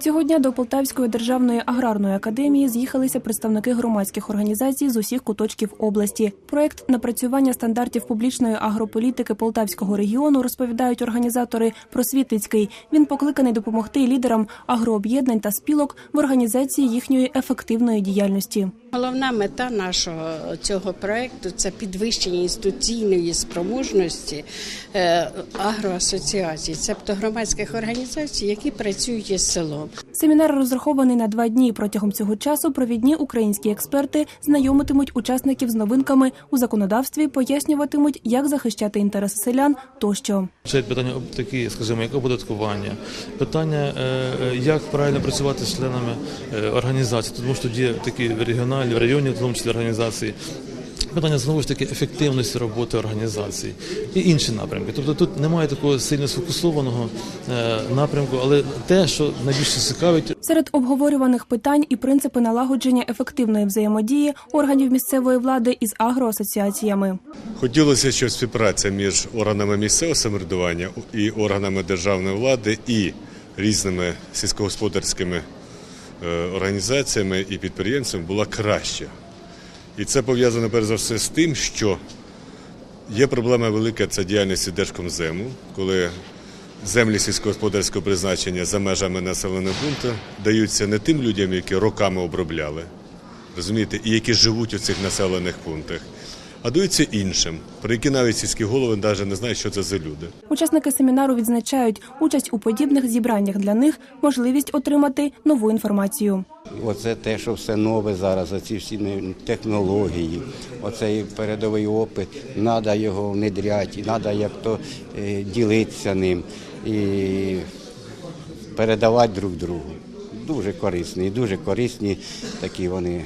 Цього дня до Полтавської державної аграрної академії з'їхалися представники громадських організацій з усіх куточків області. Проект напрацювання стандартів публічної агрополітики Полтавського регіону розповідають організатори просвітницький. Він покликаний допомогти лідерам агрооб'єднань та спілок в організації їхньої ефективної діяльності. Головна мета нашого цього проекту це підвищення інституційної спроможності е, агроасоціацій, тобто громадських організацій, які працюють із селом. Семінар розрахований на два дні. Протягом цього часу провідні українські експерти знайомитимуть учасників з новинками у законодавстві, пояснюватимуть, як захищати інтереси селян тощо. Це питання такі, скажімо, як оподаткування, питання, е, е, як правильно працювати з членами е, організацій, тому що тут є такі регіональні, районні, в тому числі організації. Питання знову ж таки ефективності роботи організацій і інші напрямки. Тобто тут немає такого сильно сфокусованого е, напрямку, але те, що найбільше цікавить, Серед обговорюваних питань і принципи налагодження ефективної взаємодії органів місцевої влади із агроасоціаціями. Хотілося, щоб співпраця між органами місцевого самоврядування і органами державної влади і різними сільськогосподарськими е, організаціями і підприємцями була краща. І це пов'язано перш за все з тим, що є проблема велика це діяльність Держкомзему, коли землі сільськогосподарського призначення за межами населеного пункту даються не тим людям, які роками обробляли, розумієте, і які живуть у цих населених пунктах, а даються іншим, про які навіть сільські голови навіть не знають, що це за люди. Учасники семінару відзначають участь у подібних зібраннях для них можливість отримати нову інформацію. Оце те, що все нове зараз, оці всі технології, оцей передовий опит, треба його внедряти, треба як то е, ділитися ним і передавати друг другу. Дуже корисні, дуже корисні такі вони м,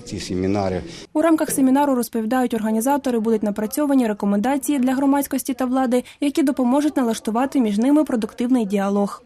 ці семінари. У рамках семінару розповідають організатори, будуть напрацьовані рекомендації для громадськості та влади, які допоможуть налаштувати між ними продуктивний діалог.